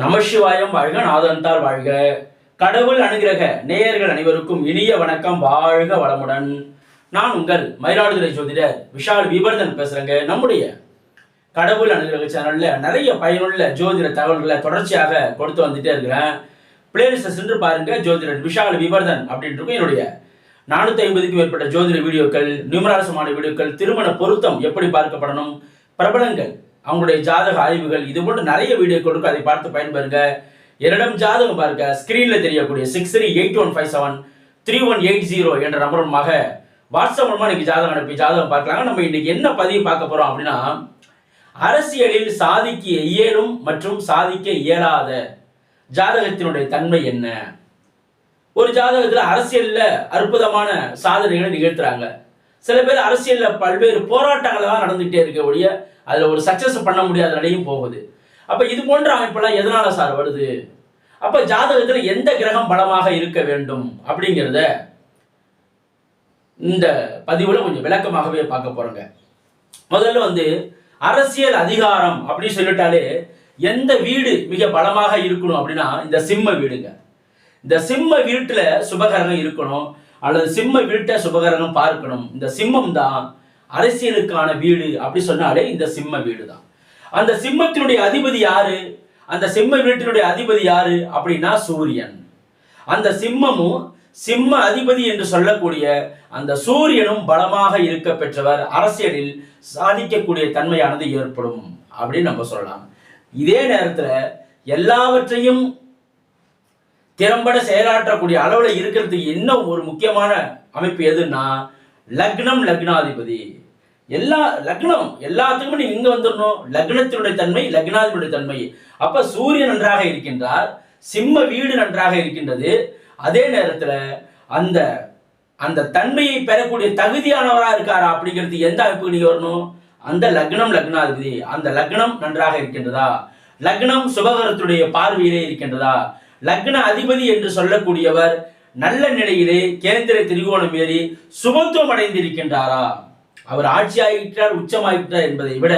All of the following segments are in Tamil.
நமசிவாயம் வாழ்க நாதன்தால் வாழ்க. கடவுள் அனுகிரக நேயர்கள் அனைவருக்கும் இனிய வணக்கம் வாழ்க வளமுடன். நான் உங்கள் மயிலாடுதுறை ஜோதிடர் விஷால் விபர்தன் பேசுறேங்க. நம்முடைய கடவுள் அனுகிரக சேனல்ல நிறைய பயனுள்ள ஜோதிட தகவல்களை தொடர்ச்சியாக கொடுத்து வந்துட்டே இருக்கிறேன். பிளேலிஸ்ட்டை சென்று பாருங்க ஜோதிடர் விஷால் விபர்தன் அப்படின்ட்டு இருக்கும் என்னுடைய நானூத்தி ஐம்பதுக்கும் மேற்பட்ட ஜோதிட வீடியோக்கள் நிமராசமான வீடியோக்கள் திருமண பொருத்தம் எப்படி பார்க்கப்படணும் பிரபலங்கள் அவங்களுடைய ஜாதக ஆய்வுகள் இது போன்ற நிறைய வீடியோக்கள் கொடுக்க அதை பார்த்து பயன்பெறுங்க. என்னிடம் ஜாதகம் பாருங்க ஸ்கிரீன்ல தெரியக்கூடிய six three eight one five seven three one eight zero என்ற நம்பர் மூலமாக வாட்ஸ்அப் மூலமா இன்னைக்கு ஜாதகம் அனுப்பி ஜாதகம் பார்க்கலாங்க. நம்ம இன்னைக்கு என்ன பதிவு பார்க்க போறோம் அப்படின்னா அரசியலில் சாதிக்க இயலும் மற்றும் சாதிக்க இயலாத ஜாதகத்தினுடைய தன்மை என்ன? ஒரு ஜாதகத்தில் அரசியலில் அற்புதமான சாதனைகளை நிகழ்த்துறாங்க. சில பேர் அரசியலில் பல்வேறு போராட்டங்கள் தான் நடந்துகிட்டே இருக்க ஒழிய அதுல ஒரு சக்ஸஸ் பண்ண முடியாத நிலையும் போகுது. அப்ப இது போன்ற அமைப்பெல்லாம் எதனால சார் வருது? அப்ப ஜாதகத்துல எந்த கிரகம் பலமாக இருக்க வேண்டும் அப்படிங்கிறத இந்த பதிவுல கொஞ்சம் விளக்கமாகவே பார்க்க போகிறோங்க முதல்ல வந்து அரசியல் அதிகாரம் அப்படின்னு சொல்லிட்டாலே எந்த வீடு மிக பலமாக இருக்கணும் அப்படின்னா இந்த சிம்ம வீடுங்க. இந்த சிம்ம வீட்டுல சுபகரகம் இருக்கணும் அல்லது சிம்ம வீட்டை சுபகரணம் பார்க்கணும். இந்த சிம்மம் தான் அரசியலுக்கான வீடு அப்படி சொன்னாலே இந்த சிம்ம வீடு தான் அந்த சிம்மத்தினுடைய அதிபதி யாரு? அந்த சிம்ம வீட்டினுடைய அதிபதி யாரு? அப்படின்னா சூரியன். அந்த சிம்மமும் சிம்ம அதிபதி என்று சொல்லக்கூடிய அந்த சூரியனும் பலமாக இருக்க பெற்றவர் அரசியலில் சாதிக்கக்கூடிய தன்மையானது ஏற்படும் அப்படின்னு நம்ம சொல்லலாம். இதே நேரத்தில் எல்லாவற்றையும் திறம்பட செயலாற்றக்கூடிய அளவுல இருக்கிறதுக்கு இன்னும் ஒரு முக்கியமான அமைப்பு எதுன்னா லக்னம் லக்னாதிபதி. எல்லா லக்னம் எல்லாத்துக்குமே நீங்க இங்க வந்துடணும் லக்னத்தினுடைய தன்மை லக்னாதிபதியுடைய தன்மை. அப்ப சூரியன் நன்றாக இருக்கின்றார் சிம்ம வீடு நன்றாக இருக்கின்றது. அதே நேரத்துல அந்த அந்த தன்மையை பெறக்கூடிய தகுதியானவரா இருக்காரா அப்படிங்கிறது எந்த அமைப்புக்கு நீங்க வரணும்? அந்த லக்னம் லக்னாதிபதி. அந்த லக்னம் நன்றாக இருக்கின்றதா? லக்னம் சுபகரத்துடைய பார்வையிலே இருக்கின்றதா? லக்ன அதிபதி என்று சொல்லக்கூடியவர் நல்ல நிலையிலே கேந்திர திரிகோணம் ஏறி சுபத்துவம் அடைந்திருக்கின்றாரா அவர் ஆட்சியாகிட்டார் உச்சமாகிட்டார் என்பதை விட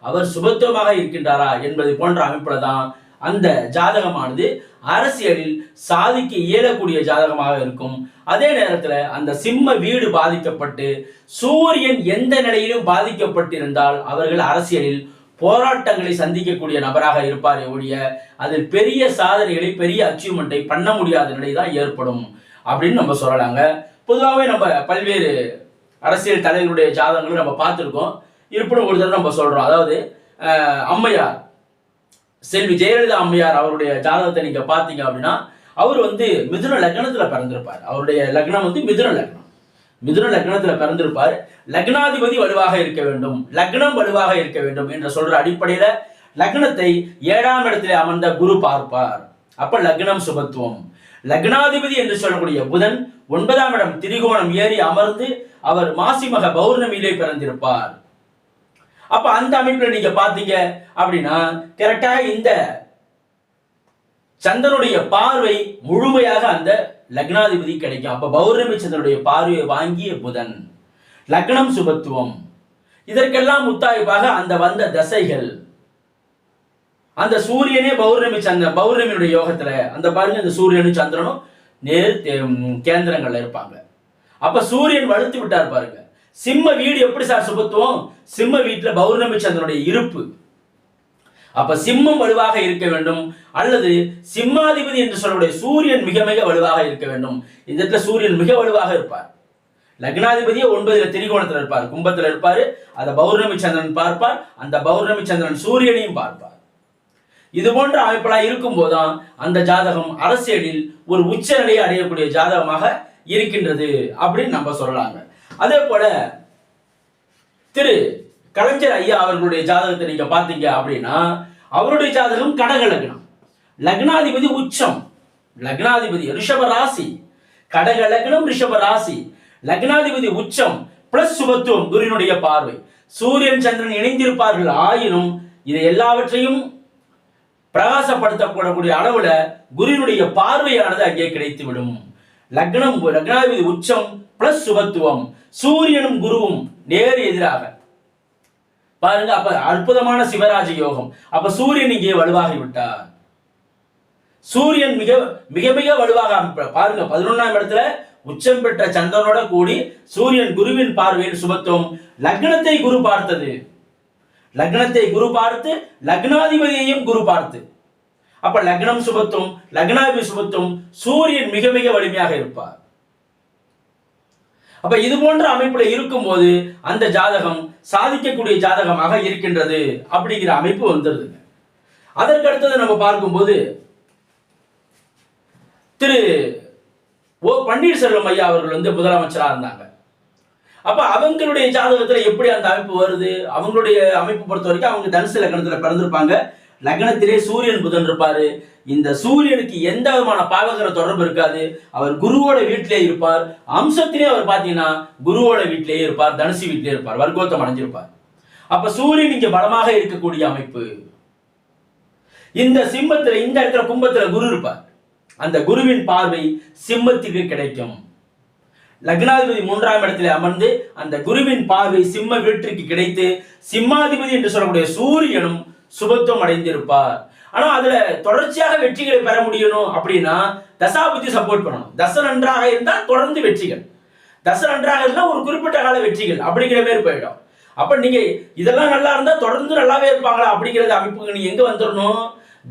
அவர் சுபத்துவமாக இருக்கின்றாரா என்பதை போன்ற அமைப்புல தான் அந்த ஜாதகமானது அரசியலில் சாதிக்க இயலக்கூடிய ஜாதகமாக இருக்கும். அதே நேரத்துல அந்த சிம்ம வீடு பாதிக்கப்பட்டு சூரியன் எந்த நிலையிலும் பாதிக்கப்பட்டிருந்தால் அவர்கள் அரசியலில் போராட்டங்களை சந்திக்கக்கூடிய நபராக இருப்பார் ஒழிய அதில் பெரிய சாதனைகளை பெரிய அச்சீவ்மெண்ட்டை பண்ண முடியாத நிலை தான் ஏற்படும் அப்படின்னு நம்ம சொல்லலாங்க. பொதுவாகவே நம்ம பல்வேறு அரசியல் தலைவர்களுடைய ஜாதகங்களும் நம்ம பார்த்துருக்கோம். இருப்பினும் ஒரு தடவை நம்ம சொல்கிறோம் அதாவது அம்மையார் செல்வி ஜெயலலிதா அம்மையார் அவருடைய ஜாதகத்தை நீங்கள் பார்த்தீங்க அப்படின்னா அவர் வந்து மிதுன லக்னத்தில் பிறந்திருப்பார். அவருடைய லக்னம் வந்து மிதுன லக்னம். மிதுன லக்னத்துல பிறந்திருப்பார். லக்னாதிபதி வலுவாக இருக்க வேண்டும். லக்னம் வலுவாக இருக்க வேண்டும் என்று சொல்ற அடிப்படையில லக்னத்தை ஏழாம் இடத்திலே அமர்ந்த குரு பார்ப்பார். அப்ப லக்னம் சுபத்துவம். லக்னாதிபதி என்று சொல்லக்கூடிய புதன் ஒன்பதாம் இடம் திரிகோணம் ஏறி அமர்ந்து அவர் மாசிமக பௌர்ணமியிலே பிறந்திருப்பார். அப்ப அந்த அமைப்புல நீங்க பாத்தீங்க அப்படின்னா கரெக்டா இந்த சந்திரனுடைய பார்வை முழுமையாக அந்த லக்னாதிபதி கிடைக்கும். அப்ப பௌர்ணமி சந்திரனுடைய பார்வையை வாங்கிய புதன். லக்னம் சுபத்துவம். இதற்கெல்லாம் முத்தாய்ப்பாக அந்த வந்த தசைகள். அந்த சூரியனே பௌர்ணமி சந்திர பௌர்ணமியுடைய யோகத்துல அந்த பாருங்க இந்த சூரியனும் சந்திரனும் நேர் கேந்திரங்கள்ல இருப்பாங்க. அப்ப சூரியன் வலுத்து விட்டார் பாருங்க. சிம்ம வீடு எப்படி சார் சுபத்துவம்? சிம்ம வீட்டுல பௌர்ணமி சந்திரனுடைய இருப்பு. அப்ப சிம்மம் வலுவாக இருக்க வேண்டும். அல்லது சிம்மாதிபதி என்று சொல்லக்கூடிய சூரியன் மிக மிக வலுவாக இருக்க வேண்டும். இந்த இடத்துல சூரியன் மிக வலுவாக இருப்பார். லக்னாதிபதியே ஒன்பதுல திரிகோணத்தில் இருப்பார் கும்பத்தில் இருப்பார் அந்த பௌர்ணமி சந்திரன் பார்ப்பார் அந்த பௌர்ணமி சந்திரன் சூரியனையும் பார்ப்பார். இது போன்ற அமைப்பெல்லாம் இருக்கும் போதுதான் அந்த ஜாதகம் அரசியலில் ஒரு உச்சநிலையை அடையக்கூடிய ஜாதகமாக இருக்கின்றது அப்படின்னு நம்ம சொல்லலாங்க. அதே போல திரு கலைஞர் ஐயா அவர்களுடைய ஜாதகத்தை நீங்க பாத்தீங்க அப்படின்னா அவருடைய ஜாதகம் கடக லக்னம். லக்னாதிபதி உச்சம். லக்னாதிபதி ரிஷப ராசி. கடக லக்னம் ரிஷப ராசி. லக்னாதிபதி உச்சம் பிளஸ் சுபத்துவம் குருவினுடைய பார்வை. சூரியன் சந்திரன் இணைந்திருப்பார்கள் ஆயினும் இதை எல்லாவற்றையும் பிரகாசப்படுத்தப்படக்கூடிய அளவுல குருவினுடைய பார்வையானது அங்கே கிடைத்துவிடும். லக்னம் லக்னாதிபதி உச்சம் பிளஸ் சுபத்துவம். சூரியனும் குருவும் நேர் எதிராக. பாருங்க அப்ப அற்புதமான சிவராஜ யோகம். அப்ப சூரியன் இங்கே வலுவாகி விட்டார். சூரியன் மிக மிக மிக வலுவாக பாருங்க பதினொன்னாம் இடத்துல உச்சம் பெற்ற சந்திரனோட கூடி சூரியன் குருவின் பார்வையில் சுபத்துவம் லக்னத்தை குரு பார்த்தது. லக்னத்தை குரு பார்த்து லக்னாதிபதியையும் குரு பார்த்து. அப்ப லக்னம் சுபத்துவம் லக்னாதிபதி சுபத்துவம் சூரியன் மிக மிக வலிமையாக இருப்பார். அப்ப இது போன்ற அமைப்புல இருக்கும்போது அந்த ஜாதகம் சாதிக்கக்கூடிய ஜாதகமாக இருக்கின்றது அப்படிங்கிற அமைப்பு வந்துருதுங்க. அதற்கு அடுத்தது நம்ம பார்க்கும்போது திரு ஓ பன்னீர்செல்வம் ஐயா அவர்கள் வந்து முதலமைச்சரா இருந்தாங்க. அப்ப அவங்களுடைய ஜாதகத்துல எப்படி அந்த அமைப்பு வருது? அவங்களுடைய அமைப்பு பொறுத்த வரைக்கும் அவங்க தனுசு லக்கணத்துல பிறந்திருப்பாங்க. லக்னத்திலே சூரியன் புதன் இருப்பாரு. இந்த சூரியனுக்கு எந்த விதமான பாவகர தொடர்பு இருக்காது. அவர் குருவோட வீட்டிலே இருப்பார். அம்சத்திலே அவர் பாத்தீங்கன்னா குருவோட வீட்டிலேயே இருப்பார் தனுசு வீட்டிலே இருப்பார் வர்க்கோத்தம் அடைஞ்சிருப்பார். அப்ப சூரியன் இங்க பலமாக இருக்கக்கூடிய அமைப்பு. இந்த சிம்மத்துல இந்த இடத்துல கும்பத்துல குரு இருப்பார். அந்த குருவின் பார்வை சிம்மத்துக்கு கிடைக்கும். லக்னாதிபதி மூன்றாம் இடத்துல அமர்ந்து அந்த குருவின் பார்வை சிம்ம வீட்டிற்கு கிடைத்து சிம்மாதிபதி என்று சொல்லக்கூடிய சூரியனும் சுபத்துவம் அடைந்திருப்பார். ஆனா அதுல தொடர்ச்சியாக வெற்றிகளை பெற முடியணும் அப்படின்னா தசாபுத்தி சப்போர்ட் பண்ணணும். தசை நன்றாக இருந்தால் தொடர்ந்து வெற்றிகள். தசை நன்றாக இருந்தால் ஒரு குறிப்பிட்ட கால வெற்றிகள் அப்படிங்கிற மாதிரி போயிடும். அப்ப நீங்க இதெல்லாம் நல்லா இருந்தா தொடர்ந்து நல்லாவே இருப்பாங்களா அப்படிங்கிறது அமைப்புக்கு நீங்க எங்க வந்துடணும்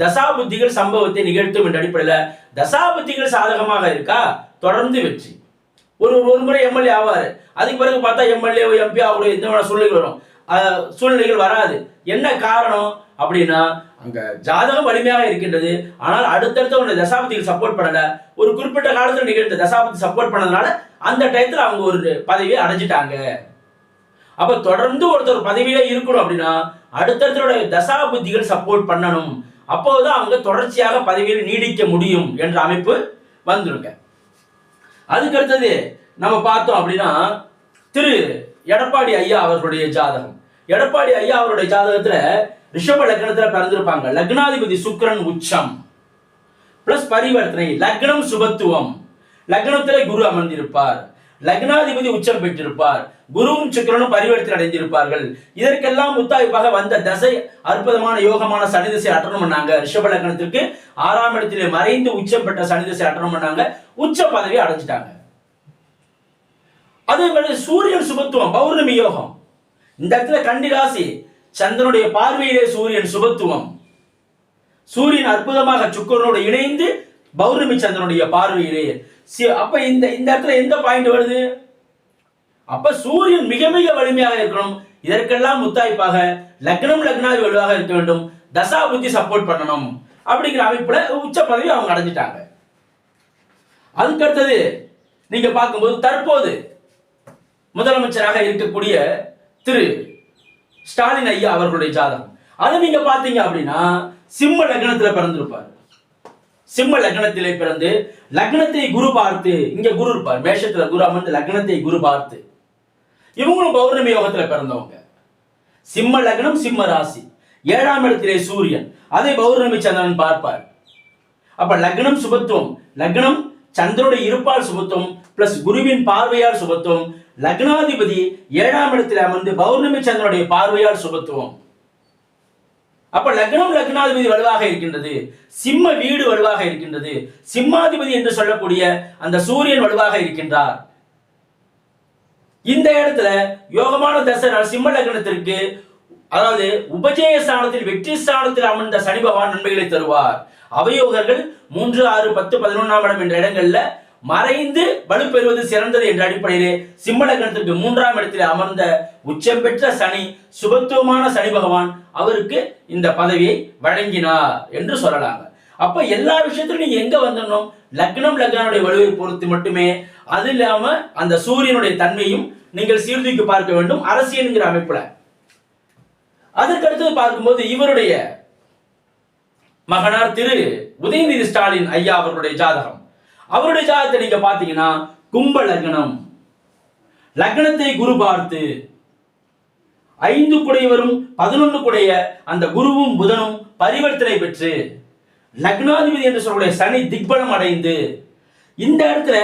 தசாபுத்திகள் சம்பவத்தை நிகழ்த்தும் என்ற அடிப்படையில தசாபுத்திகள் சாதகமாக இருக்கா? தொடர்ந்து வெற்றி. ஒரு ஒரு முறை எம்எல்ஏ ஆவாரு. அதுக்கு பிறகு பார்த்தா எம்எல்ஏ எம்பி ஆகக்கூடிய எந்த சூழ்நிலை வரும். சூழ்நிலைகள் வராது. என்ன காரணம்? அப்படின்னா அங்க ஜாதகம் வலிமையாக இருக்கின்றது. ஆனால் அடுத்தடுத்த ஒரு தசாபதிகள் சப்போர்ட் பண்ணல. ஒரு குறிப்பிட்ட காலத்துல நிகழ்ந்த தசாபதி சப்போர்ட் பண்ணதுனால அந்த டயத்துல அவங்க ஒரு பதவியை அடைஞ்சிட்டாங்க. அப்ப தொடர்ந்து ஒருத்தர் பதவியில இருக்கணும் அப்படின்னா அடுத்தடுத்தோட தசாபுத்திகள் சப்போர்ட் பண்ணணும். அப்போதான் அவங்க தொடர்ச்சியாக பதவியில் நீடிக்க முடியும் என்ற அமைப்பு வந்துருங்க. அதுக்கு அடுத்தது நம்ம பார்த்தோம் அப்படின்னா திரு எடப்பாடி ஐயா அவர்களுடைய ஜாதகம். எடப்பாடி ஐயா அவருடைய ஜாதகத்துல ரிஷப லக்னத்துல பிறந்திருப்பாங்க. லக்னாதிபதி சுக்கிரன் உச்சம். பிளஸ் பரிவர்த்தனை லக்னம் சுபத்துவம். லக்னத்திலே குரு அமர்ந்திருப்பார். லக்னாதிபதி உச்சம் பெற்றிருப்பார். குருவும் சுக்கிரனும் பரிவர்த்தனை அடைந்திருப்பார்கள். இதற்கெல்லாம் முத்தாய்ப்பாக வந்த தசை அற்புதமான யோகமான சனி திசை அட்டனம் பண்ணாங்க. ரிஷப லக்னத்திற்கு ஆறாம் இடத்திலே மறைந்து உச்சம் பெற்ற சனி அட்டனம் பண்ணாங்க. உச்ச பதவி அடைஞ்சிட்டாங்க. அதே மாதிரி சூரியன் சுபத்துவம் பௌர்ணமி யோகம். இந்த இடத்துல கண்டி ராசி சந்திரனுடைய பார்வையிலே சூரியன் சுபத்துவம். சூரியன் அற்புதமாக சுக்கரனோடு இணைந்து பௌர்ணமி சந்திரனுடைய பார்வையிலே. அப்ப இந்த இந்த இடத்துல எந்த பாயிண்ட் வருது? அப்ப சூரியன் மிக மிக வலிமையாக இருக்கணும். இதற்கெல்லாம் முத்தாய்ப்பாக லக்னம் லக்னாதி வலுவாக இருக்க வேண்டும். தசா புத்தி சப்போர்ட் பண்ணணும். அப்படிங்கிற அமைப்புல உச்ச பதவி அவங்க அடைஞ்சிட்டாங்க. அதுக்கு அடுத்தது நீங்க பார்க்கும்போது தற்போது முதலமைச்சராக இருக்கக்கூடிய திரு ஸ்டாலின் ஐயா அவர்களுடைய ஜாதகம். அதை நீங்க பாத்தீங்க அப்படின்னா சிம்ம லக்னத்துல பிறந்திருப்பார். சிம்ம லக்னத்திலே பிறந்து லக்னத்தை குரு பார்த்து இங்க குரு இருப்பார். மேஷத்துல குரு அமர்ந்து லக்னத்தை குரு பார்த்து. இவங்களும் பௌர்ணமி யோகத்துல பிறந்தவங்க. சிம்ம லக்னம் சிம்ம ராசி. ஏழாம் இடத்திலே சூரியன். அதை பௌர்ணமி சந்திரன் பார்ப்பார். அப்ப லக்னம் சுபத்துவம். லக்னம் சந்திரனுடைய இருப்பால் சுபத்துவம் பிளஸ் குருவின் பார்வையால் சுபத்துவம். லக்னாதிபதி ஏழாம் இடத்தில் அமர்ந்து பௌர்ணமி சந்திரனுடைய பார்வையால் சுபத்துவம். அப்ப லக்னம் லக்னாதிபதி வலுவாக இருக்கின்றது. சிம்ம வீடு வலுவாக இருக்கின்றது. சிம்மாதிபதி என்று சொல்லக்கூடிய அந்த சூரியன் வலுவாக இருக்கின்றார். இந்த இடத்துல யோகமான தசை சிம்ம லக்னத்திற்கு அதாவது உபஜய ஸ்தானத்தில் வெற்றி ஸ்தானத்தில் அமர்ந்த சனி பகவான் நன்மைகளை தருவார். அவயோகர்கள் மூன்று ஆறு பத்து பதினொன்றாம் இடம் என்ற இடங்கள்ல மறைந்து வலுப்பெறுவது சிறந்தது என்ற அடிப்படையிலே சிம்மலக்கணத்திற்கு மூன்றாம் இடத்தில் அமர்ந்த உச்சம் பெற்ற சனி சுபத்துவமான சனி பகவான் அவருக்கு இந்த பதவியை வழங்கினார் என்று சொல்லலாங்க அப்ப எல்லா விஷயத்திலும் நீங்க எங்க வந்துடணும்? லக்னம் லக்னாவுடைய வலுவை பொறுத்து மட்டுமே. அது இல்லாம அந்த சூரியனுடைய தன்மையும் நீங்கள் சீர்தூக்கி பார்க்க வேண்டும் அரசியல்ங்கிற அமைப்புல. அதற்கடுத்தது பார்க்கும்போது இவருடைய மகனார் திரு உதயநிதி ஸ்டாலின் ஐயா அவர்களுடைய ஜாதகம். அவருடைய ஜாதகத்தை நீங்க பாத்தீங்கன்னா கும்ப லக்னம். லக்னத்தை குரு பார்த்து ஐந்து குடையவரும் பதினொன்று குடைய அந்த குருவும் புதனும் பரிவர்த்தனை பெற்று லக்னாதிபதி என்று சொல்லக்கூடிய சனி திக்பலம் அடைந்து இந்த இடத்துல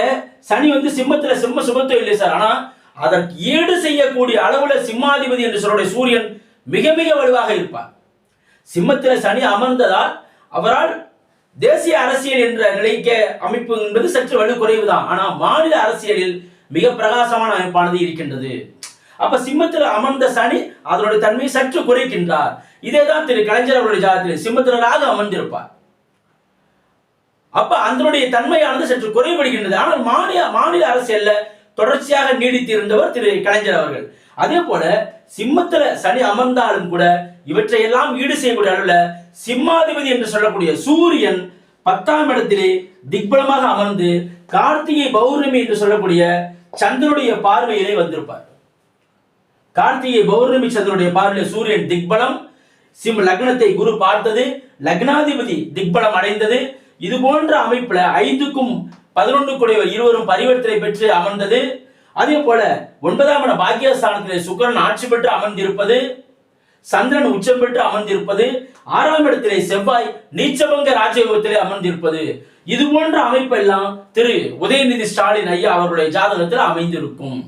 சனி வந்து சிம்மத்துல சிம்ம சுபத்துவம் இல்லை சார். ஆனா அதற்கு ஈடு செய்யக்கூடிய அளவுல சிம்மாதிபதி என்று சொல்லக்கூடிய சூரியன் மிக மிக வலுவாக இருப்பார். சிம்மத்தில் சனி அமர்ந்ததால் அவரால் தேசிய அரசியல் என்ற நிலைக்க அமைப்பு என்பது சற்று வலு குறைவுதான். ஆனா மாநில அரசியலில் மிக பிரகாசமான அமைப்பானது இருக்கின்றது. அப்ப சிம்மத்தில் அமர்ந்த சனி அதனுடைய தன்மையை சற்று குறைக்கின்றார். இதே தான் திரு கலைஞர் அவருடைய ஜாதத்தில் சிம்மத்தினராக அமர்ந்திருப்பார். அப்ப அதனுடைய தன்மையானது சற்று குறைபடுகின்றது. ஆனால் மாநில மாநில அரசியல்ல தொடர்ச்சியாக நீடித்து இருந்தவர் திரு கலைஞர் அவர்கள். அதே போல சிம்மத்துல சனி அமர்ந்தாலும் கூட இவற்றையெல்லாம் ஈடு செய்யக்கூடிய அளவுல சிம்மாதிபதி என்று சொல்லக்கூடிய சூரியன் பத்தாம் இடத்திலே திக்பலமாக அமர்ந்து கார்த்திகை பௌர்ணமி என்று சொல்லக்கூடிய சந்திரனுடைய பார்வையிலே வந்திருப்பார். கார்த்திகை பௌர்ணமி சந்திரனுடைய பார்வையில் சூரியன் திக்பலம் சிம் லக்னத்தை குரு பார்த்தது லக்னாதிபதி திக்பலம் அடைந்தது. இது போன்ற அமைப்புல ஐந்துக்கும் பதினொன்று கூடியவர் இருவரும் பரிவர்த்தனை பெற்று அமர்ந்தது. அதே போல ஒன்பதாம் இட பாக்கியஸ்தானத்திலே சுக்கிரன் ஆட்சி பெற்று அமர்ந்திருப்பது. சந்திரன் உச்சம் பெற்று அமர்ந்திருப்பது ஆறாம் இடத்திலே செவ்வாய் நீச்சபங்க ராஜயோகத்திலே அமர்ந்திருப்பது. இது போன்ற அமைப்பெல்லாம் திரு உதயநிதி ஸ்டாலின் ஐயா அவருடைய ஜாதகத்தில் அமைந்திருக்கும்.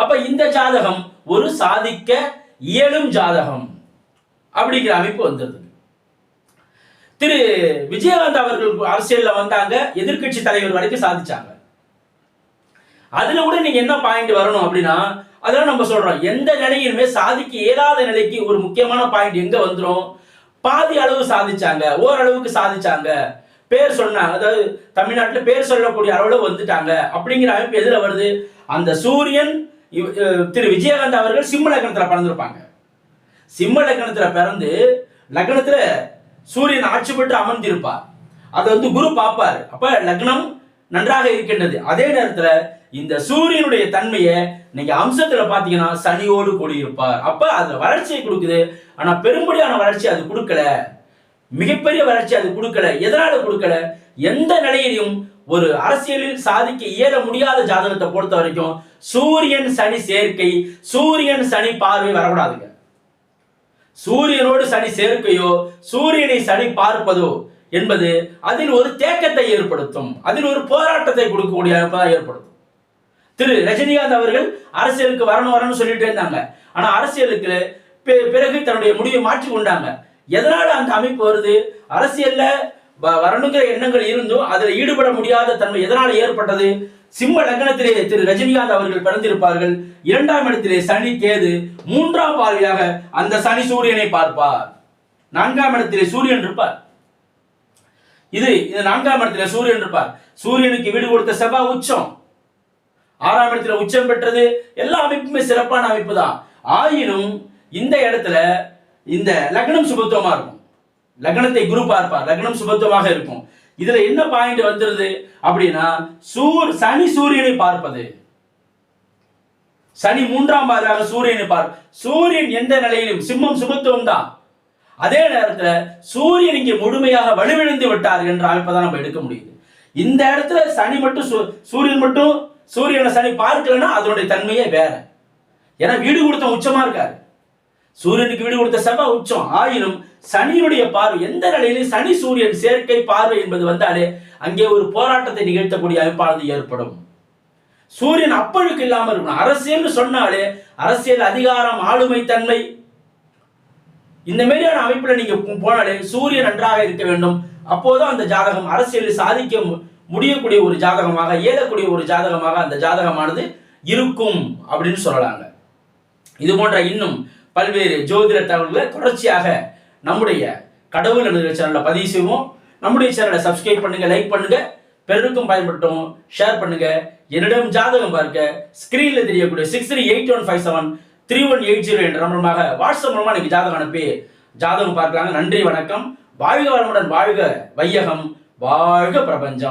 அப்ப இந்த ஜாதகம் ஒரு சாதிக்க இயலும் ஜாதகம் அப்படிங்கிற அமைப்பு வந்தது. திரு விஜயகாந்த் அவர்கள் அரசியல்ல வந்தாங்க எதிர்க்கட்சி தலைவர் வரைக்கும் சாதிச்சாங்க. அதுல கூட நீங்க என்ன பாயிண்ட் வரணும் அப்படின்னா அதெல்லாம் நம்ம சொல்றோம் எந்த நிலையிலுமே சாதிக்க இயலாத நிலைக்கு ஒரு முக்கியமான பாயிண்ட் எங்க வந்துடும் பாதி அளவு சாதிச்சாங்க ஓரளவுக்கு சாதிச்சாங்க. பேர் சொன்னாங்க அதாவது தமிழ்நாட்டில் பேர் சொல்லக்கூடிய அளவில் வந்துட்டாங்க. அப்படிங்கிற அமைப்பு எதுல வருது? அந்த சூரியன் திரு விஜயகாந்த் அவர்கள் சிம்ம லக்னத்தில் பிறந்திருப்பாங்க. சிம்ம லக்னத்தில் பிறந்து லக்னத்தில் சூரியன் ஆட்சி பெற்று அமர்ந்திருப்பார். அதை வந்து குரு பார்ப்பார். அப்ப லக்னம் நன்றாக இருக்கின்றது. அதே நேரத்தில் இந்த சூரியனுடைய தன்மையை இன்னைக்கு அம்சத்துல பாத்தீங்கன்னா சனியோடு கூடியிருப்பார். அப்ப அதுல வளர்ச்சியை கொடுக்குது. ஆனா பெரும்படியான வளர்ச்சி அது கொடுக்கல. மிகப்பெரிய வளர்ச்சி அது கொடுக்கல. எதனால கொடுக்கல? எந்த நிலையிலும் ஒரு அரசியலில் சாதிக்க இயல முடியாத ஜாதகத்தை பொறுத்த வரைக்கும் சூரியன் சனி சேர்க்கை சூரியன் சனி பார்வை வரக்கூடாதுங்க. சூரியனோடு சனி சேர்க்கையோ சூரியனை சனி பார்ப்பதோ என்பது அதில் ஒரு தேக்கத்தை ஏற்படுத்தும். அதில் ஒரு போராட்டத்தை கொடுக்கக்கூடிய ஏற்படுத்தும். திரு ரஜினிகாந்த் அவர்கள் அரசியலுக்கு வரணும் வரணும்னு சொல்லிட்டு இருந்தாங்க. ஆனா அரசியலுக்கு பிறகு தன்னுடைய முடிவை மாற்றி கொண்டாங்க. எதனால அந்த அமைப்பு வருது? அரசியல்ல வ- வரணுங்கிற எண்ணங்கள் இருந்தும் அதில் ஈடுபட முடியாத தன்மை எதனால ஏற்பட்டது? சிம்ம லக்னத்திலே திரு ரஜினிகாந்த் அவர்கள் பிறந்திருப்பார்கள். இரண்டாம் இடத்திலே சனி கேது மூன்றாம் பார்வையாக அந்த சனி சூரியனை பார்ப்பார். நான்காம் இடத்திலே சூரியன் இருப்பார். இது இது நான்காம் இடத்திலே சூரியன் இருப்பார். சூரியனுக்கு வீடு கொடுத்த செவ்வாய் உச்சம். ஆறாம் இடத்துல உச்சம் பெற்றது. எல்லா அமைப்புமே சிறப்பான அமைப்பு தான் ஆயினும் இந்த இடத்துல இந்த லக்னம் சுபத்துவமா இருக்கும். லக்னத்தை குரு பார்ப்பார். லக்னம் சுபத்துவமாக இருக்கும். இதுல என்ன பாயிண்ட் வந்துருது அப்படின்னா சூர் சனி சூரியனை பார்ப்பது. சனி மூன்றாம் பாதமாக சூரியனை பார் சூரியன் எந்த நிலையிலும் சிம்மம் சுபத்துவம் தான் அதே நேரத்துல சூரியன் இங்கே முழுமையாக வலுவிழந்து விட்டார் என்ற அமைப்பை தான் நம்ம எடுக்க முடியுது. இந்த இடத்துல சனி மட்டும் சூ- சூரியன் மட்டும் சூரியனை சனி பார்க்கலன்னா அதனுடைய தன்மையே வேற. ஏன்னா வீடு கொடுத்த உச்சமா இருக்காரு. சூரியனுக்கு வீடு கொடுத்த செவ்வாய் உச்சம். ஆயினும் சனியினுடைய பார்வை எந்த நிலையிலும் சனி சூரியன் சேர்க்கை பார்வை என்பது வந்தாலே அங்கே ஒரு போராட்டத்தை நிகழ்த்தக்கூடிய அமைப்பானது ஏற்படும். சூரியன் அப்பழுக்கு இல்லாமல் இருக்கணும். அரசியல்னு சொன்னாலே அரசியல் அதிகாரம் ஆளுமை தன்மை. இந்த மாதிரியான அமைப்புல நீங்க போனாலே சூரியன் நன்றாக இருக்க வேண்டும். அப்போதும் அந்த ஜாதகம் அரசியலில் சாதிக்க மு- முடியக்கூடிய ஒரு ஜாதகமாக இயலக்கூடிய ஒரு ஜாதகமாக அந்த ஜாதகமானது இருக்கும் அப்படின்னு சொல்லலாங்க. இது போன்ற இன்னும் பல்வேறு ஜோதிட தகவல்களை தொடர்ச்சியாக நம்முடைய கடவுள் என்ற சேனலில் பதிவு செய்வோம். நம்முடைய சேனலை சப்ஸ்கிரைப் பண்ணுங்க லைக் பண்ணுங்க பெருக்கும் பயன்பட்டும் ஷேர் பண்ணுங்க. என்னிடம் ஜாதகம் பார்க்க ஸ்கிரீன்ல தெரியக்கூடிய six three eight one five seven three one eight zero என்ற நம்பரமாக வாட்ஸ்அப் மூலமாக எனக்கு ஜாதகம் அனுப்பி ஜாதகம் பார்க்கலாங்க. நன்றி வணக்கம். வாழ்க வளமுடன் வாழ்க வையகம் வாழ்க பிரபஞ்சம்.